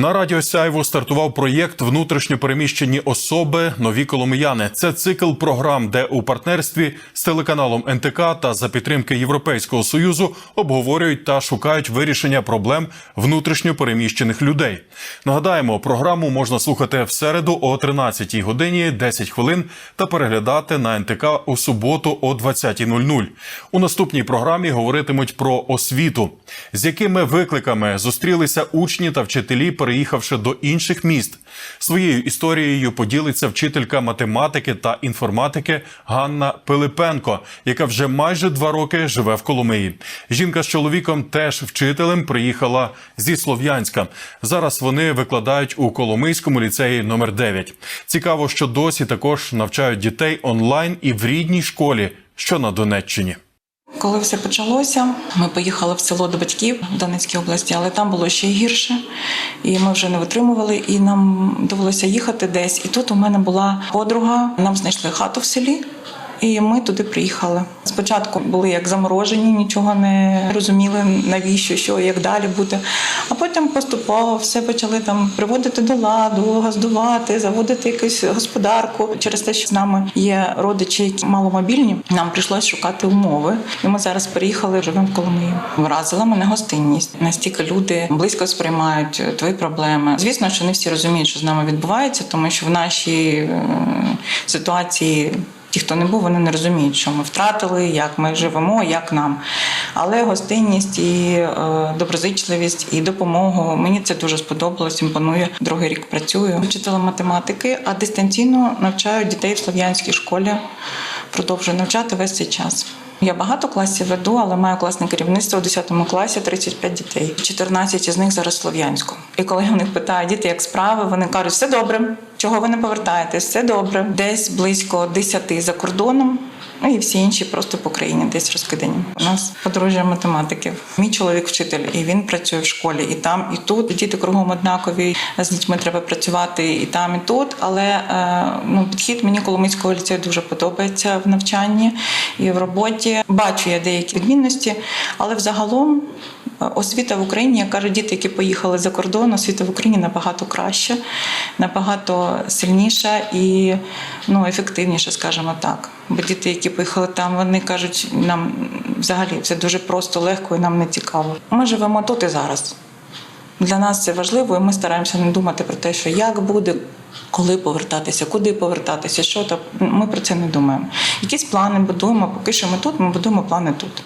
На радіо Сяйво стартував проєкт Внутрішньопереміщені особи нові коломияни. Це цикл програм, де у партнерстві з телеканалом НТК та за підтримки Європейського союзу обговорюють та шукають вирішення проблем внутрішньопереміщених людей. Нагадаємо, програму можна слухати в середу о 13 годині 10 хвилин та переглядати на НТК у суботу о 20.00. У наступній програмі говоритимуть про освіту, з якими викликами зустрілися учні та вчителі, переїхавши до інших міст. Своєю історією поділиться вчителька математики та інформатики Ганна Пилипенко, яка вже майже два роки живе в Коломиї. Жінка з чоловіком теж вчителем приїхала зі Слов'янська. Зараз вони викладають у Коломийському ліцеї номер 9. Цікаво, що досі також навчають дітей онлайн і в рідній школі, що на Донеччині. Коли все почалося, ми поїхали в село до батьків в Донецькій області, але там було ще гірше, і ми вже не витримували, і нам довелося їхати десь. І тут у мене була подруга, нам знайшли хату в селі. І ми туди приїхали. Спочатку були як заморожені, нічого не розуміли, навіщо, що, як далі буде. А потім поступово все почали там приводити до ладу, газдувати, заводити якусь господарку. Через те, що з нами є родичі, які маломобільні, нам прийшлось шукати умови. І ми зараз переїхали, живемо в Коломиї. Вразила мене гостинність. Настільки люди близько сприймають твої проблеми. Звісно, що не всі розуміють, що з нами відбувається, тому що в нашій е, ситуації. Ті, хто не був, вони не розуміють, що ми втратили, як ми живемо, як нам. Але гостинність і е, доброзичливість і допомогу мені це дуже сподобалось. Імпонує другий рік працюю вчителем математики, а дистанційно навчаю дітей в слов'янській школі. Продовжую навчати весь цей час. Я багато класів веду, але маю класне керівництво у 10 класі 35 дітей. 14 із них зараз слов'янську. І коли я в них питаю, діти, як справи, вони кажуть, все добре. Чого ви не повертаєтесь? Все добре. Десь близько 10 за кордоном. Ну і всі інші просто по країні десь розкидані. У нас подружжя математиків. Мій чоловік вчитель, і він працює в школі. І там, і тут діти кругом однакові. З дітьми треба працювати і там, і тут. Але е, ну, підхід мені Коломийського ліцею дуже подобається в навчанні і в роботі. Бачу я деякі відмінності, але взагалом. Е, Освіта в Україні, як кажуть діти, які поїхали за кордон, освіта в Україні набагато краще, набагато сильніша і ну, ефективніша, скажімо так. Бо діти, які поїхали там, вони кажуть, нам взагалі все дуже просто, легко і нам не цікаво. Ми живемо тут і зараз. Для нас це важливо, і ми стараємося не думати про те, що як буде, коли повертатися, куди повертатися, що то. Ми про це не думаємо. Якісь плани будуємо, поки що ми тут, ми будуємо плани тут.